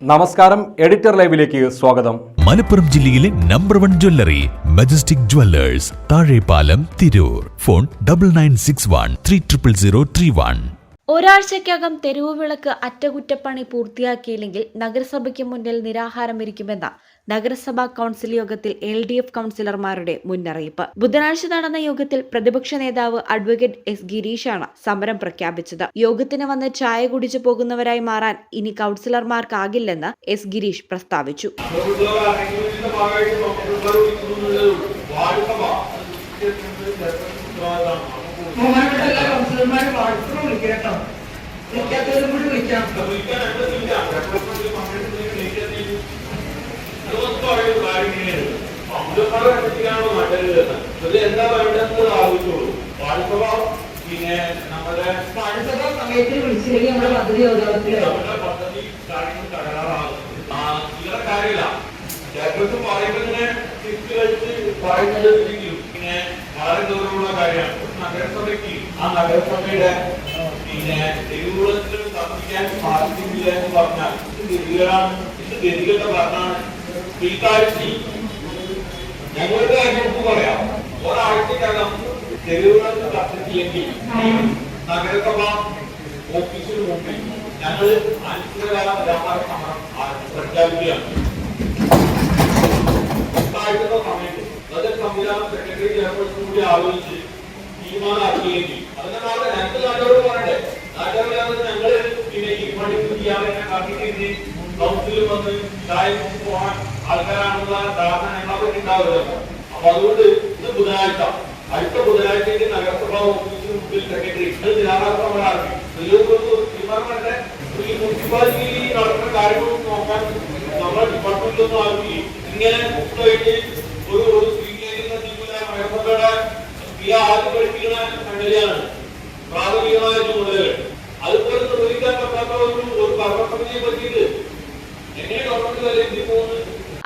നമസ്കാരം എഡിറ്റർ ലൈവിലേക്ക് സ്വാഗതം. മലപ്പുറം ജില്ലയിലെ number one jewellery Majestic Jewellers Thazhepalam Tirur. Phone double nine six one three triple zero three one ഒരാഴ്ചയ്ക്കകം തെരുവുവിളക്ക് അറ്റകുറ്റപ്പണി പൂർത്തിയാക്കിയില്ലെങ്കിൽ നഗരസഭയ്ക്ക് മുന്നിൽ നിരാഹാരമിരിക്കുമെന്ന നഗരസഭാ കൗൺസിൽ യോഗത്തിൽ എൽ ഡി എഫ് കൗൺസിലർമാരുടെ മുന്നറിയിപ്പ്. ബുധനാഴ്ച നടന്ന യോഗത്തിൽ പ്രതിപക്ഷ നേതാവ് അഡ്വക്കേറ്റ് എസ് ഗിരീഷാണ് സമരം പ്രഖ്യാപിച്ചത്. യോഗത്തിന് വന്ന് ചായ കുടിച്ചു പോകുന്നവരായി മാറാൻ ഇനി കൌൺസിലർമാർക്കാകില്ലെന്ന് എസ് ഗിരീഷ് പ്രസ്താവിച്ചു. വിളിക്കാം. കേട്ടോ വിളിക്കാത്തവരും കൂടി വിളിക്കാം എന്താ വേണ്ടത് ആവശ്യമുള്ളൂ വാടുക്കവ പിന്നെ നമ്മുടെ വാട്സപ്പ സമയത്തിന് വിളിച്ചില്ലെങ്കിൽ നമ്മുടെ പദ്ധതി നമ്മുടെ പദ്ധതി കാര്യങ്ങൾ തകരാറാകും. ഇവരുടെ കാര്യമില്ല. ചെറുപ്പത്തിൽ പറയുന്നതിനെ തിരിച്ചു വെച്ച് പറയുന്നത് ഇരിക്കും. പിന്നെ വളരെ ഗൗരവമുള്ള കാര്യമാണ്. നഗരസഭയ്ക്ക് ആ നഗരസഭയുടെ പിന്നെ തെരുവുകുളത്തിൽ തമ്മിക്കാൻ സാധിക്കില്ല എന്ന് പറഞ്ഞാൽ ഇത് ഗതികളാണ് ഇത് ഗതികളുടെ ഭരണമാണ് ഇക്കാര്യത്തിൽ ഞങ്ങളുടെ നമുക്ക് പറയാം. ഒരാഴ്ചക്കകം തെരുവുകുളത്ത് കത്തിച്ചില്ലെങ്കിൽ നഗരസഭ ഓഫീസിന് മുമ്പിൽ ഞങ്ങൾ അനിശ്ചിതകാല വ്യാപാര സമരം പ്രഖ്യാപിക്കുകയാണ്. ആഴ്ചത്തെ സമയത്ത് ബജറ്റ് സംവിധാനം സെക്രട്ടറി ചെയർപേഴ്സൺ കൂടി ആലോചിച്ച് തീരുമാനമാക്കിയെങ്കിൽ അതിന്റെ ഭാഗത്ത് രണ്ട് നാട്ടുകാരോട് പറയണ്ടേ നാട്ടുകാരില്ലാതെ ഞങ്ങൾ പിന്നെ ചെയ്യാതെ കാട്ടിട്ട് കൗൺസിലിൽ വന്ന് ഇതായിട്ട് പോകാൻ ആൾക്കാരാണെന്നുള്ള ധാരണ ഞങ്ങളെ പറ്റി ഉണ്ടാവില്ല. അപ്പൊ അതുകൊണ്ട് ഇത് ബുധനാഴ്ച. അടുത്ത ബുധനാഴ്ചയ്ക്ക് നഗരസഭാ ഓഫീസിന് മുമ്പിൽ സെക്രട്ടറി. ഇത് നിരാഹാരസമരാക്കി തീരുമാനമായിട്ട് ഈ മുനിസിപ്പാലിറ്റി നടക്കുന്ന കാര്യങ്ങൾ നോക്കാൻ നമ്മുടെ ഡിപ്പാർട്ട്മെന്റിലൊന്നും ആക്കി ഇങ്ങനെ മുക്തമായിട്ട് ഒരു ഒരു സ്വീകരിക്കുന്ന ടീമിലെ നഗരസഭയുടെ ആദ്യം പഠിപ്പിക്കുന്ന സംഗതിയാണ് പ്രാഥമികമായ ചുമതലകൾ.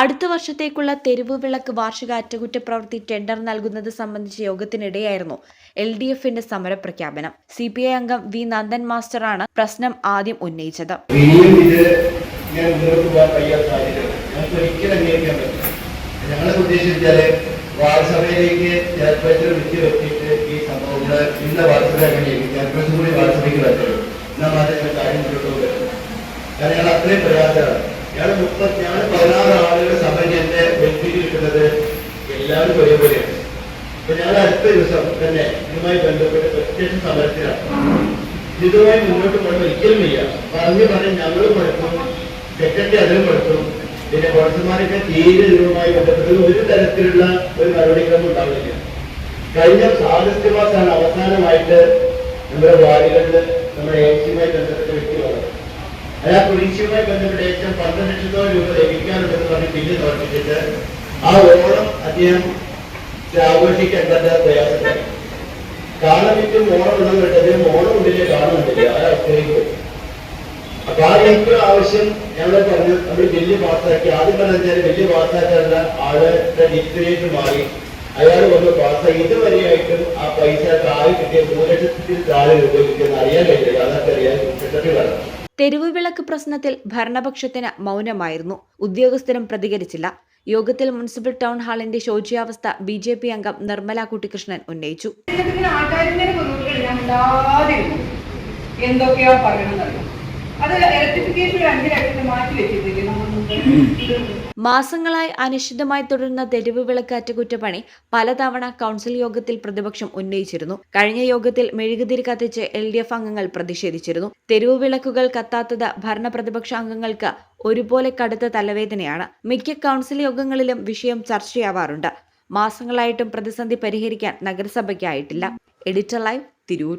അടുത്ത വർഷത്തേക്കുള്ള തെരുവ് വിളക്ക് വാർഷിക അറ്റകുറ്റപ്രവൃത്തി ടെൻഡർ നൽകുന്നത് സംബന്ധിച്ച യോഗത്തിനിടെയായിരുന്നു എൽ ഡി എഫിന്റെ സമരപ്രഖ്യാപനം. സി പി ഐ അംഗം വി നന്ദൻ മാസ്റ്ററാണ് പ്രശ്നം ആദ്യം ഉന്നയിച്ചത്. ഞങ്ങളെ വെച്ചിട്ട് ഈ ഇന്ന കാരണം അത്രയും പ്രയാസമാണ് ഞങ്ങൾ മുപ്പത്തി ഞാൻ പതിനാറ് ആളുകളുടെ സഭയിൽ എന്റെ ബെനിഫിറ്റ് കിട്ടുന്നത് എല്ലാവരും ഒരേപോലെയാണ് അപ്പൊ ഞാൻ അടുത്ത ദിവസം തന്നെ ഇതുമായി ബന്ധപ്പെട്ട് പ്രത്യേക സമരത്തിലാണ്. ഇതുമായി മുന്നോട്ട് പോകണം ഒരിക്കലും ഇല്ല. പറഞ്ഞു പറഞ്ഞ് ഞങ്ങളും പഠിക്കും സെക്രട്ടറി അതിലും പഠിക്കും. പിന്നെ കോൺസർമാരൊക്കെ തീരെ ഇതുമായി ബന്ധപ്പെട്ട് ഒരു തരത്തിലുള്ള ഒരു നടപടിക്രമം ഉണ്ടാവില്ല. കഴിഞ്ഞ ആഗസ്റ്റ് മാസമാണ് അവസാനമായിട്ട് നമ്മുടെ വാർഡുകളിൽ നമ്മുടെ എ സിയുമായി ബന്ധപ്പെട്ട വ്യക്തി വന്നത് ആ പ്രതീക്ഷയുമായി ബന്ധപ്പെട്ട് ഏറ്റവും പന്ത്രണ്ട് ലക്ഷത്തോളം രൂപ ലഭിക്കാനുണ്ടെന്ന് പറഞ്ഞ് ബില്ല് സമർപ്പിച്ചിട്ട് ആ ഓണം അദ്ദേഹം ആഘോഷിക്കേണ്ടത് പ്രയാസമായി കാലമിറ്റും ഓണം ഉണ്ടെന്ന് കേട്ടത് ഓണം ഉള്ളിലെ കാണുന്നുണ്ടെങ്കിൽ ആ അവസ്ഥയിലേക്ക് പോയി അപ്പൊ ആ ഏറ്റവും ആവശ്യം ഞങ്ങൾ പറഞ്ഞു നമ്മൾ ബില്ല് പാസ്സാക്കി ആദ്യം പറഞ്ഞാൽ ബില്ല് പാസ്സാക്കാനുള്ള ആളുടെ ഡിസ്പ്ലേറ്റ് മാറി. അയാൾ വന്ന് പാസ്സാക്കി ഇതുവരെയായിട്ടും ആ പൈസ താഴെ കിട്ടിയ മൂന്ന് ലക്ഷത്തിൽ താഴെ രൂപ കിട്ടിയെന്ന് അറിയാൻ കഴിഞ്ഞില്ല. അതൊക്കെ അറിയാൻ സെക്രട്ടറി പറഞ്ഞു. തെരുവ് വിളക്ക് പ്രശ്നത്തിൽ ഭരണപക്ഷത്തിന് മൗനമായിരുന്നു. ഉദ്യോഗസ്ഥരും പ്രതികരിച്ചില്ല. യോഗത്തിൽ മുനിസിപ്പൽ ടൗൺ ഹാളിന്റെ ശോചിയാവസ്ഥ ബി ജെ പി അംഗം നിർമ്മല കുട്ടികൃഷ്ണൻ ഉന്നയിച്ചു. എന്തൊക്കെയാ പറയണമെന്നറിയാം ഇലക്ട്രിഫിക്കേഷൻ മാറ്റി മാസങ്ങളായി അനിശ്ചിതമായി തുടരുന്ന തെരുവ് വിളക്ക് അറ്റകുറ്റപ്പണി പലതവണ കൗൺസിൽ യോഗത്തിൽ പ്രതിപക്ഷം ഉന്നയിച്ചിരുന്നു. കഴിഞ്ഞ യോഗത്തിൽ മെഴുകുതിരി കത്തിച്ച് എൽ ഡി എഫ് അംഗങ്ങൾ പ്രതിഷേധിച്ചിരുന്നു. തെരുവ് വിളക്കുകൾ കത്താത്തത് ഭരണ പ്രതിപക്ഷ അംഗങ്ങൾക്ക് ഒരുപോലെ കടുത്ത തലവേദനയാണ്. മിക്ക കൗൺസിൽ യോഗങ്ങളിലും വിഷയം ചർച്ചയാവാറുണ്ട്. മാസങ്ങളായിട്ടും പ്രതിസന്ധി പരിഹരിക്കാൻ നഗരസഭയ്ക്കായിട്ടില്ല. Editor live Tirur.